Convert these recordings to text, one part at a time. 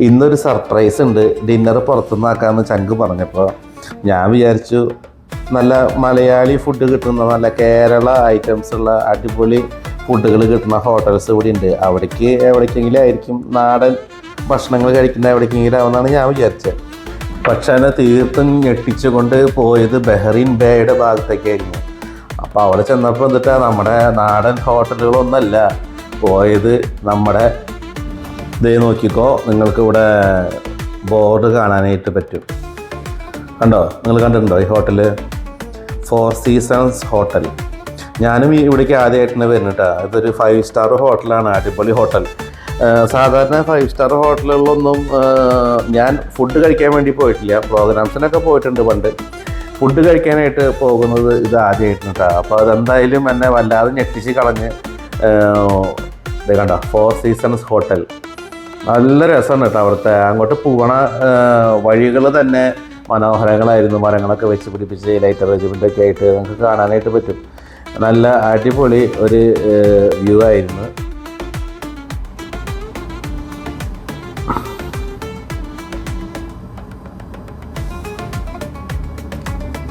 ഇന്നൊരു സർപ്രൈസ് ഉണ്ട്. ഡിന്നർ പുറത്തുനിന്നാക്കാമെന്ന് ചങ്ക് പറഞ്ഞപ്പോൾ ഞാൻ വിചാരിച്ചു നല്ല മലയാളി ഫുഡ് കിട്ടുന്ന നല്ല കേരള ഐറ്റംസ് ഉള്ള അടിപൊളി ഫുഡുകൾ കിട്ടുന്ന ഹോട്ടൽസ് ഇവിടെ ഉണ്ട്. അവിടേക്ക് എവിടേക്കെങ്കിലും ആയിരിക്കും നാടൻ ഭക്ഷണങ്ങൾ കഴിക്കുന്ന എവിടേക്കെങ്കിലും ആവുമെന്നാണ് ഞാൻ വിചാരിച്ചത്. പക്ഷെ അതിനെ തീർത്തും ഞെട്ടിച്ചുകൊണ്ട് പോയത് ബഹ്റൈൻ ബേയുടെ ഭാഗത്തേക്കായിരുന്നു. അപ്പോൾ അവിടെ ചെന്നപ്പോൾ എന്നിട്ട് നമ്മുടെ നാടൻ ഹോട്ടലുകളൊന്നല്ല പോയത് നമ്മുടെ ഇതേ നോക്കിക്കോ നിങ്ങൾക്ക് ഇവിടെ ബോർഡ് കാണാനായിട്ട് പറ്റും. കണ്ടോ? നിങ്ങൾ കണ്ടിട്ടുണ്ടോ ഈ ഹോട്ടൽ ഫോർ സീസൺസ് ഹോട്ടൽ ഞാനും ഇവിടേക്ക് ആദ്യമായിട്ടാണ് വരുന്നിട്ടാ ഇതൊരു ഫൈവ് സ്റ്റാർ ഹോട്ടലാണ് അടിപൊളി ഹോട്ടൽ. സാധാരണ ഫൈവ് സ്റ്റാർ ഹോട്ടലുകളിലൊന്നും ഞാൻ ഫുഡ് കഴിക്കാൻ വേണ്ടി പോയിട്ടില്ല. പ്രോഗ്രാംസിനൊക്കെ പോയിട്ടുണ്ട് പണ്ട്. ഫുഡ് കഴിക്കാനായിട്ട് പോകുന്നത് ഇത് ആദ്യമായിട്ടാണ് കേട്ടോ അപ്പോൾ അതെന്തായാലും എന്നെ വല്ലാതെ ഞെട്ടിച്ച് കളഞ്ഞ് ഇത് കണ്ട? ഫോർ സീസൺസ് ഹോട്ടൽ നല്ല രസമാണ് കേട്ടോ അവിടുത്തെ. അങ്ങോട്ട് പോകണ വഴികൾ തന്നെ മനോഹരങ്ങളായിരുന്നു. മരങ്ങളൊക്കെ വെച്ച് പിടിപ്പിച്ച് ലൈറ്റർ റെജിമെന്റൊക്കെ ആയിട്ട് നമുക്ക് കാണാനായിട്ട് പറ്റും. നല്ല അടിപൊളി ഒരു വ്യൂ ആയിരുന്നു.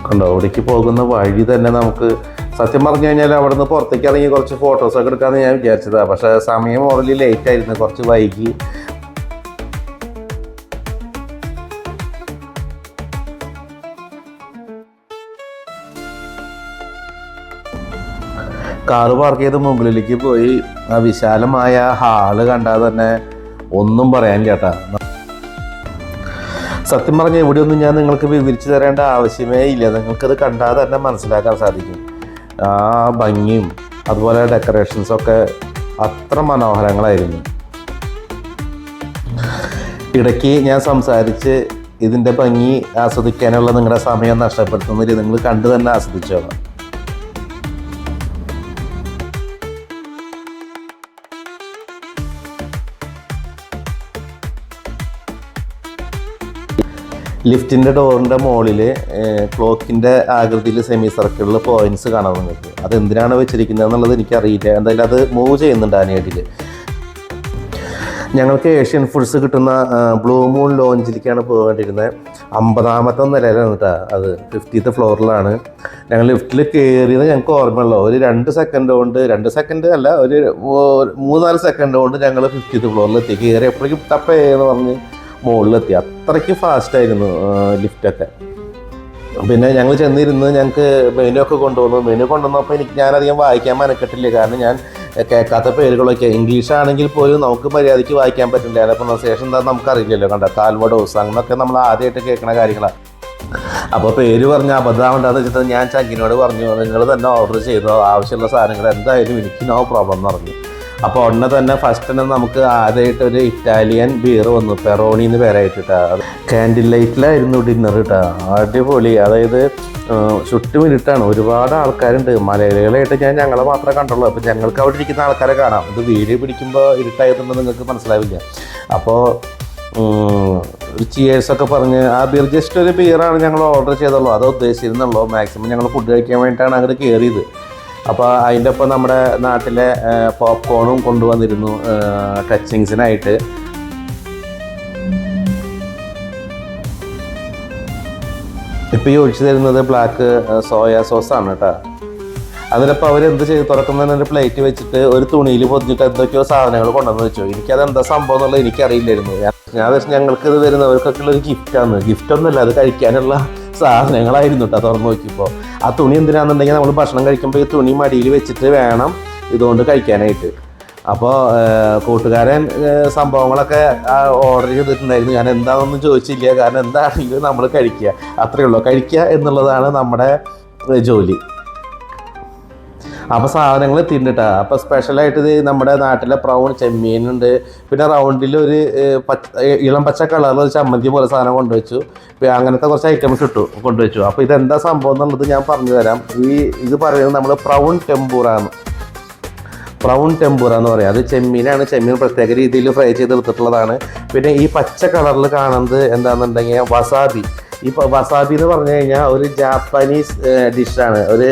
കണ്ടോ അവിടേക്ക് പോകുന്ന വഴി തന്നെ നമുക്ക് സത്യം പറഞ്ഞു കഴിഞ്ഞാൽ അവിടെ നിന്ന് പുറത്തേക്ക് ഇറങ്ങി കുറച്ച് ഫോട്ടോസൊക്കെ എടുക്കാമെന്ന് ഞാൻ വിചാരിച്ചതാണ് പക്ഷേ സമയം ഓൾറെഡി ലേറ്റ് ആയിരുന്നു. കുറച്ച് വൈകി. കാറ് പാർക്ക് ചെയ്ത് മുകളിലേക്ക് പോയി. ആ വിശാലമായ ഹാൾ കണ്ടാൽ തന്നെ ഒന്നും പറയാൻ കേട്ടാ. സത്യം പറഞ്ഞാൽ ഇവിടെയൊന്നും ഞാൻ നിങ്ങൾക്ക് വിവരിച്ചു തരേണ്ട ആവശ്യമേ ഇല്ല. നിങ്ങൾക്കത് കണ്ടാൽ തന്നെ മനസ്സിലാക്കാൻ സാധിക്കും. ആ ഭംഗിയും അതുപോലെ ഡെക്കറേഷൻസൊക്കെ അത്ര മനോഹരങ്ങളായിരുന്നു. ഇടയ്ക്ക് ഞാൻ സംസാരിച്ച് ഇതിന്റെ ഭംഗി ആസ്വദിക്കാനുള്ള നിങ്ങളുടെ സമയം നഷ്ടപ്പെടുത്തുന്നില്ല നിങ്ങൾ കണ്ടു തന്നെ ആസ്വദിച്ചോളാം. ലിഫ്റ്റിന്റെ ഡോറിന്റെ മുകളിൽ ക്ലോക്കിന്റെ ആകൃതിയിൽ സെമി സർക്കിളിൽ പോയിന്റ്സ് കാണാൻ നിങ്ങൾക്ക് അത് എന്തിനാണ് വെച്ചിരിക്കുന്നത് എന്നുള്ളത് എനിക്കറിയില്ല. എന്തായാലും അത് മൂവ് ചെയ്യുന്നുണ്ട് ആനയാട്ടിൽ ഞങ്ങൾക്ക് ഏഷ്യൻ ഫുഡ്സ് കിട്ടുന്ന ബ്ലൂ മൂൺ ലോഞ്ചിലേക്കാണ് പോകേണ്ടിയിരുന്നത് അമ്പതാമത്തെ നിലയിലാണ് കേട്ടോ അത്. ഫിഫ്റ്റീത്ത് ഫ്ലോറിലാണ് ഞങ്ങൾ ലിഫ്റ്റിൽ കയറിയത് ഞങ്ങൾക്ക് ഓർമ്മയുള്ളൂ. ഒരു രണ്ട് സെക്കൻഡ് കൊണ്ട് രണ്ട് സെക്കൻഡ് അല്ല ഒരു മൂന്നാൽ സെക്കൻഡ് കൊണ്ട് ഞങ്ങൾ ഫിഫ്റ്റീത്ത് ഫ്ലോറിൽ എത്തി. കയറി എപ്പോഴേക്കും ടപ്പേ എന്ന് പറഞ്ഞ് മുകളിലെത്തി. അത്രയ്ക്ക് ഫാസ്റ്റായിരുന്നു ലിഫ്റ്റൊക്കെ പിന്നെ ഞങ്ങൾ ചെന്നിരുന്ന് ഞങ്ങൾക്ക് മെനു ഒക്കെ കൊണ്ടുവന്നു. മെനു കൊണ്ടുവന്നപ്പോൾ എനിക്ക് ഞാനധികം വായിക്കാൻ മനക്കെട്ടില്ല. കാരണം ഞാൻ കേൾക്കാത്ത പേരുകളൊക്കെ. ഇംഗ്ലീഷ് ആണെങ്കിൽ പോലും നമുക്ക് മര്യാദയ്ക്ക് വായിക്കാൻ പറ്റില്ല. അതിന്റെ പ്രൊണൗൺസിയേഷൻ എന്താണെന്ന് നമുക്കറിയില്ലല്ലോ. കണ്ട? കാൽവഡോസ്. അങ്ങനൊക്കെ നമ്മൾ ആദ്യമായിട്ട് കേൾക്കുന്ന കാര്യങ്ങളാണ് അപ്പോൾ പേര് പറഞ്ഞ അബദ്ധമാവണ്ടെന്ന് വെച്ചിട്ട് ഞാൻ ചങ്കിനോട് പറഞ്ഞു നിങ്ങൾ തന്നെ ഓർഡർ ചെയ്തോ. ആവശ്യമുള്ള സാധനങ്ങൾ എന്തായാലും എനിക്ക് നോ പ്രോബ്ലം എന്ന് പറഞ്ഞു. അപ്പോൾ ഉടനെ തന്നെ ഫസ്റ്റ് തന്നെ നമുക്ക് ആദ്യമായിട്ട് ഒരു ഇറ്റാലിയൻ ബിയർ വന്നു. പെറോണി എന്ന് പേരായിട്ട് കേട്ടോ കാൻഡിൽ ലൈറ്റിലായിരുന്നു ഡിന്നർ കേട്ടോ അടിപൊളി. അതായത് ചുറ്റും ഇരുട്ടാണ് ഒരുപാട് ആൾക്കാരുണ്ട്. മലയാളികളായിട്ട് ഞാൻ ഞങ്ങളെ മാത്രമേ കണ്ടുള്ളൂ. അപ്പോൾ ഞങ്ങൾക്ക് അവിടെ ഇരിക്കുന്ന ആൾക്കാരെ കാണാം. ഇത് വീഡിയോ പിടിക്കുമ്പോൾ ഇരുട്ടായതുകൊണ്ട് നിങ്ങൾക്ക് മനസ്സിലാവില്ല. അപ്പോൾ ചിയേഴ്സൊക്കെ പറഞ്ഞ് ആ ബിയർ ജസ്റ്റ് ഒരു ബിയറാണ് ഞങ്ങൾ ഓർഡർ ചെയ്തുള്ളൂ. അത് ഉദ്ദേശിച്ചിരുന്നുള്ളൂ. മാക്സിമം ഞങ്ങൾ ഫുഡ് കഴിക്കാൻ വേണ്ടിയിട്ടാണ് അങ്ങോട്ട് കയറിയത് അപ്പോൾ അതിന്റെ ഒപ്പം നമ്മുടെ നാട്ടിലെ പോപ്കോണും കൊണ്ടുവന്നിരുന്നു ടച്ചിങ്സിനായിട്ട് ഇപ്പോൾ ഈ ഒഴിച്ചു തരുന്നത് ബ്ലാക്ക് സോയ സോസാണ് കേട്ടോ അതിലപ്പോൾ അവരെന്ത് ചെയ്ത്? തുറക്കുന്നതിന് ഒരു പ്ലേറ്റ് വെച്ചിട്ട് ഒരു തുണിയിൽ പൊതിഞ്ഞിട്ട് എന്തൊക്കെയോ സാധനങ്ങൾ കൊണ്ടുവന്ന് വെച്ചു. എനിക്കത് എന്താ സംഭവം എന്നുള്ളത് എനിക്കറിയില്ലായിരുന്നു. ഞാൻ ഞങ്ങൾക്ക് ഇത് വരുന്നവർക്കൊക്കെ ഉള്ള ഒരു ഗിഫ്റ്റാണ് ഗിഫ്റ്റ് ഒന്നുമല്ല അത് കഴിക്കാനുള്ള സാധനങ്ങളായിരുന്നു കേട്ടോ തുറന്നു നോക്കിയപ്പോൾ ആ തുണി എന്തിനാണെന്നുണ്ടെങ്കിൽ നമ്മൾ ഭക്ഷണം കഴിക്കുമ്പോൾ ഈ തുണി മടിയിൽ വെച്ചിട്ട് വേണം ഇതുകൊണ്ട് കഴിക്കാനായിട്ട്. അപ്പോൾ കൂട്ടുകാരൻ സംഭവങ്ങളൊക്കെ ഓർഡർ ചെയ്തിട്ടുണ്ടായിരുന്നു. ഞാൻ എന്താണെന്നൊന്നും ചോദിച്ചില്ല. കാരണം എന്താണെങ്കിലും നമ്മൾ കഴിക്കുക അത്രയേ ഉള്ളൂ. കഴിക്കുക എന്നുള്ളതാണ് നമ്മുടെ ജോലി. അപ്പോൾ സാധനങ്ങൾ തിന്നിട്ടാ. അപ്പോൾ സ്പെഷ്യലായിട്ട് ഇത് നമ്മുടെ നാട്ടിലെ പ്രൗൺ ചെമ്മീനുണ്ട്. പിന്നെ റൗണ്ടിൽ ഒരു പച്ച ഇളം പച്ച കളറിൽ ഒരു ചമ്മന്തി പോലെ സാധനം കൊണ്ടുവച്ചു. അങ്ങനത്തെ കുറച്ച് ഐറ്റംസ് ഇട്ടു കൊണ്ടുവച്ചു. അപ്പോൾ ഇതെന്താ സംഭവം എന്നുള്ളത് ഞാൻ പറഞ്ഞു തരാം. ഈ ഇത് പറയുന്നത് നമ്മൾ പ്രൗൺ ടെമ്പൂറാണ് പ്രൗൺ ടെമ്പൂറ എന്ന് പറയാം. അത് ചെമ്മീനാണ്. ചെമ്മീൻ പ്രത്യേക രീതിയിൽ ഫ്രൈ ചെയ്തെടുത്തിട്ടുള്ളതാണ്. പിന്നെ ഈ പച്ച കളറിൽ കാണുന്നത് എന്താണെന്നുണ്ടെങ്കിൽ വസാബി. ഈ വസാബി എന്ന് പറഞ്ഞു കഴിഞ്ഞാൽ ഒരു ജാപ്പാനീസ് ഡിഷാണ് ഒരു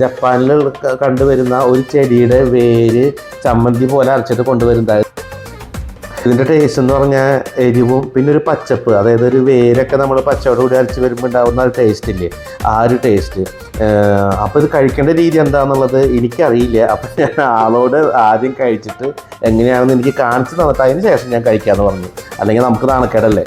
ജപ്പാനിൽ കണ്ടുവരുന്ന ഒരു ചെടിയുടെ വേര് ചമ്മന്തി പോലെ അരച്ചിട്ട് കൊണ്ടുവരുന്നത്. ഇതിന്റെ ടേസ്റ്റ് എന്ന് പറഞ്ഞാൽ എരിവും പിന്നെ ഒരു പച്ചപ്പ്. അതായത് ഒരു വേരൊക്കെ നമ്മൾ പച്ചയോട് കൂടി അരച്ച് വരുമ്പോൾ ഉണ്ടാകുന്ന ഒരു ടേസ്റ്റ് ഇല്ലേ? ആ ഒരു ടേസ്റ്റ് അപ്പോൾ ഇത് കഴിക്കേണ്ട രീതി എന്താണെന്നുള്ളത് എനിക്കറിയില്ല. അപ്പം ഞാൻ ആളോട് ആദ്യം കഴിച്ചിട്ട് എങ്ങനെയാണെന്ന് എനിക്ക് കാണിച്ചു തന്നിട്ട് അതിന് ശേഷം ഞാൻ കഴിക്കാമെന്ന് പറഞ്ഞു. അല്ലെങ്കിൽ നമുക്ക് നാണക്കേടല്ലേ?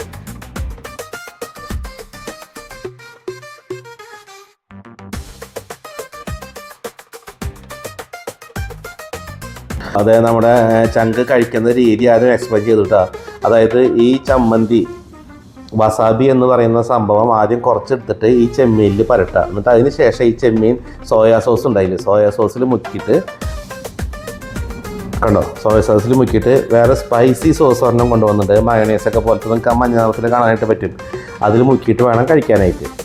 അതെ നമ്മുടെ ചങ്ക് കഴിക്കുന്ന രീതി ആരും എക്സ്പ്ലെയിൻ ചെയ്തിട്ടാ. അതായത് ഈ ചമ്മന്തി വസാബി എന്ന് പറയുന്ന സംഭവം ആദ്യം കുറച്ചെടുത്തിട്ട് ഈ ചെമ്മീനിൽ പരട്ടുക എന്നിട്ട് അതിന് ശേഷം ഈ ചെമ്മീൻ സോയാ സോസ് ഉണ്ടായില്ലേ? സോയാ സോസിൽ മുക്കിയിട്ട് കണ്ടോ? സോയ സോസിൽ മുക്കിയിട്ട് വേറെ സ്പൈസി സോസ് ഒരെണ്ണം കൊണ്ടുവന്നിട്ട് മയണൈസ് ഒക്കെ പോലത്തെ നിങ്ങൾക്ക് ആ മഞ്ഞ നിറത്തിൽ കാണാനായിട്ട് പറ്റും. അതിൽ മുക്കിയിട്ട് വേണം കഴിക്കാനായിട്ട്.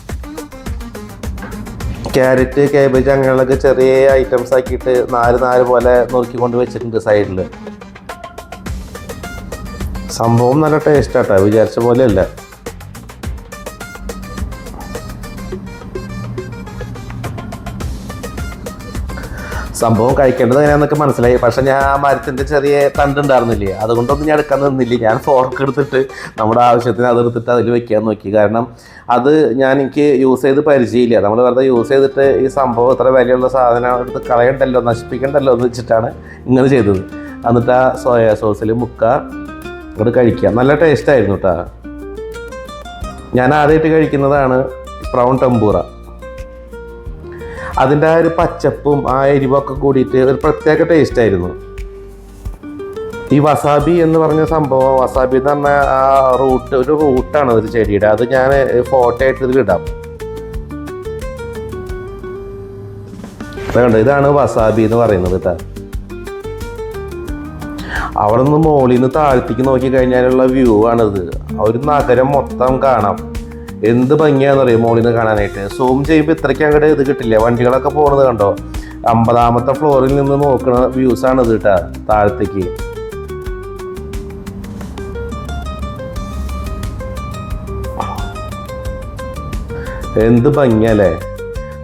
ക്യാരറ്റ് കാബേജ് അങ്ങനെയുള്ളൊക്കെ ചെറിയ ഐറ്റംസ് ആക്കിയിട്ട് നാല് നാല് പോലെ നുറുക്കിക്കൊണ്ട് വെച്ചിട്ടുണ്ട് സൈഡിൽ സംഭവം നല്ല ടേസ്റ്റ് ആട്ടോ വിചാരിച്ച പോലെ സംഭവം കഴിക്കേണ്ടത് എങ്ങനെയാന്നൊക്കെ മനസ്സിലായി. പക്ഷെ ഞാൻ ആ മരത്തിന്റെ ചെറിയ തണ്ടുണ്ടായിരുന്നില്ലേ അതുകൊണ്ടൊന്നും ഞാൻ എടുക്കാൻ നിന്നില്ല. ഞാൻ ഫോർക്ക് എടുത്തിട്ട് നമ്മുടെ ആവശ്യത്തിന് അതെടുത്തിട്ട് അതിൽ വെക്കാൻ നോക്കി. കാരണം അത് ഞാൻ എനിക്ക് യൂസ് ചെയ്ത് പരിചയമില്ല. നമ്മൾ വെറുതെ യൂസ് ചെയ്തിട്ട് ഈ സംഭവം ഇത്ര വിലയുള്ള സാധനം എടുത്ത് കളയണ്ടല്ലോ നശിപ്പിക്കണ്ടല്ലോ എന്ന് വെച്ചിട്ടാണ് ഇങ്ങനെ ചെയ്തത്. എന്നിട്ട് ആ സോയാ സോസിൽ മുക്ക ഇവിടെ കഴിക്കുക നല്ല ടേസ്റ്റ് ആയിരുന്നു കേട്ടോ ഞാൻ ആദ്യമായിട്ട് കഴിക്കുന്നതാണ് ബ്രൗൺ ടെമ്പൂറ അതിന്റെ ആ ഒരു പച്ചപ്പും ആ എരിവൊക്കെ കൂടിയിട്ട് ഒരു പ്രത്യേക ടേസ്റ്റ് ആയിരുന്നു. ഈ വസാബി എന്ന് പറഞ്ഞ സംഭവം വസാബി എന്ന് പറഞ്ഞ ആ റൂട്ട് ഒരു റൂട്ടാണ് ഒരു ചെടിയുടെ. അത് ഞാൻ ഫോട്ടോ ആയിട്ട് ഇതിലിടാം അതുകൊണ്ട് ഇതാണ് വസാബി എന്ന് പറയുന്നത് കേട്ടോ. അവിടെ നിന്ന് മുകളിൽ നിന്ന് താഴ്ത്തിക്ക് നോക്കി കഴിഞ്ഞാലുള്ള വ്യൂ ആണിത്. ഒരു നഗരം മൊത്തം കാണാം. എന്ത് ഭംഗിയാന്ന് അറിയാം കാണാനായിട്ട്? സൂം ചെയ്യുമ്പോൾ ഇത്രയ്ക്ക് അങ്ങോട്ട് ഇത് കിട്ടില്ല. വണ്ടികളൊക്കെ പോകുന്നത് കണ്ടോ? അമ്പതാമത്തെ ഫ്ലോറിൽ നിന്ന് നോക്കുന്ന വ്യൂസ് ആണ് ഇത് കേട്ടാ താഴത്തേക്ക്. എന്ത് ഭംഗിയല്ലേ?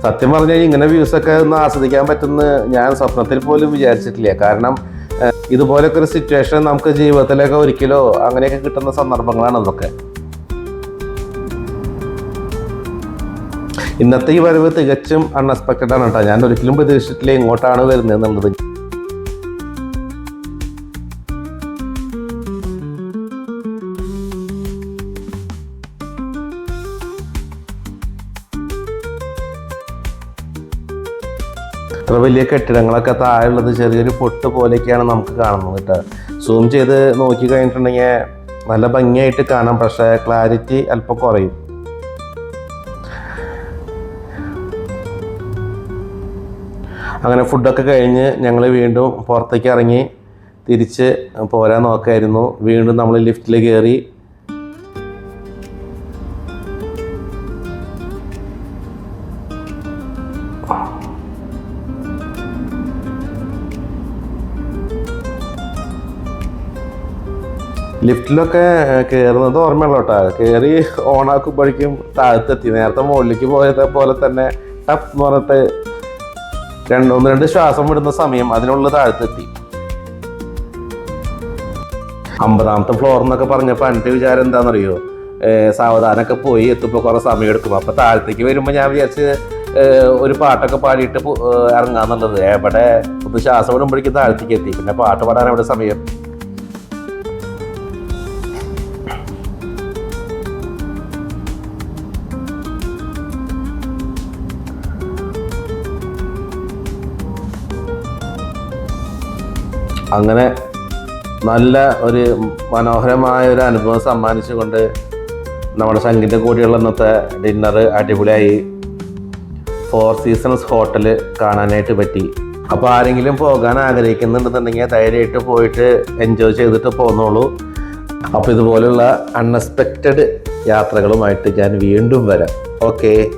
സത്യം പറഞ്ഞാൽ ഇങ്ങനെ വ്യൂസ് ഒക്കെ ഒന്ന് ആസ്വദിക്കാൻ പറ്റുന്ന ഞാൻ സ്വപ്നത്തിൽ പോലും വിചാരിച്ചിട്ടില്ല. കാരണം ഇതുപോലൊക്കെ ഒരു സിറ്റുവേഷൻ നമുക്ക് ജീവിതത്തിലൊക്കെ ഒരിക്കലോ അങ്ങനെയൊക്കെ കിട്ടുന്ന സന്ദർഭങ്ങളാണ് അതൊക്കെ. ഇന്നത്തെ ഈ വരവ് തികച്ചും അൺഎക്സ്പെക്റ്റഡ് ആണ് കേട്ടോ. ഞാൻ ഒരിക്കലും പ്രതീക്ഷിച്ചിട്ടില്ല ഇങ്ങോട്ടാണ് വരുന്നത് എന്നുള്ളത്. അത്ര വലിയ കെട്ടിടങ്ങളൊക്കെ താഴെയുള്ളത് ചെറിയൊരു പൊട്ട് പോലെയൊക്കെയാണ് നമുക്ക് കാണുന്നത് കേട്ടോ. സൂം ചെയ്ത് നോക്കി കഴിഞ്ഞിട്ടുണ്ടെങ്കിൽ നല്ല ഭംഗിയായിട്ട് കാണാം. പക്ഷേ ക്ലാരിറ്റി അല്പം കുറയും. അങ്ങനെ ഫുഡൊക്കെ കഴിഞ്ഞ് ഞങ്ങൾ വീണ്ടും പുറത്തേക്ക് ഇറങ്ങി തിരിച്ച് പോരാൻ നോക്കായിരുന്നു. വീണ്ടും നമ്മൾ ലിഫ്റ്റിൽ കയറി ലിഫ്റ്റിലൊക്കെ കയറുന്നത് ഓർമ്മയുള്ള കേട്ടോ കയറി ഓണാക്കുമ്പോഴേക്കും താഴത്തെത്തി. നേരത്തെ മുകളിലേക്ക് പോയത് പോലെ തന്നെ ടപ്പ് എന്ന് പറഞ്ഞിട്ട് രണ്ട് ഒന്ന് രണ്ട് ശ്വാസം വിടുന്ന സമയം അതിനുള്ള താഴത്തെത്തി. അമ്പതാമത്തെ ഫ്ലോർ എന്നൊക്കെ പറഞ്ഞപ്പോൾ എന്റെ വിചാരം എന്താണെന്നറിയോ സാവധാനമൊക്കെ പോയി എത്തുമ്പോൾ കുറേ സമയം എടുക്കും. അപ്പോൾ താഴത്തേക്ക് വരുമ്പോൾ ഞാൻ വിചാരിച്ച് ഒരു പാട്ടൊക്കെ പാടിയിട്ട് ഇറങ്ങാന്നുള്ളത്. എവിടെ ഒന്ന് ശ്വാസം വിടുമ്പോഴേക്കും താഴത്തേക്ക് എത്തി. പിന്നെ പാട്ട് പാടാൻ എവിടെ സമയം? അങ്ങനെ നല്ല ഒരു മനോഹരമായ ഒരു അനുഭവം സമ്മാനിച്ചുകൊണ്ട് നമ്മുടെ സംഗീത കൂടിയുള്ള ഇന്നത്തെ ഡിന്നർ അടിപൊളിയായി. ഫോർ സീസൺസ് ഹോട്ടൽ കാണാനായിട്ട് പറ്റി. അപ്പോൾ ആരെങ്കിലും പോകാൻ ആഗ്രഹിക്കുന്നുണ്ടെന്നുണ്ടെങ്കിൽ ധൈര്യമായിട്ട് പോയിട്ട് എൻജോയ് ചെയ്തിട്ട് പോന്നോളൂ. അപ്പോൾ ഇതുപോലുള്ള അൺഎക്സ്പെക്റ്റഡ് യാത്രകളുമായിട്ട് ഞാൻ വീണ്ടും വരാം. ഓക്കേ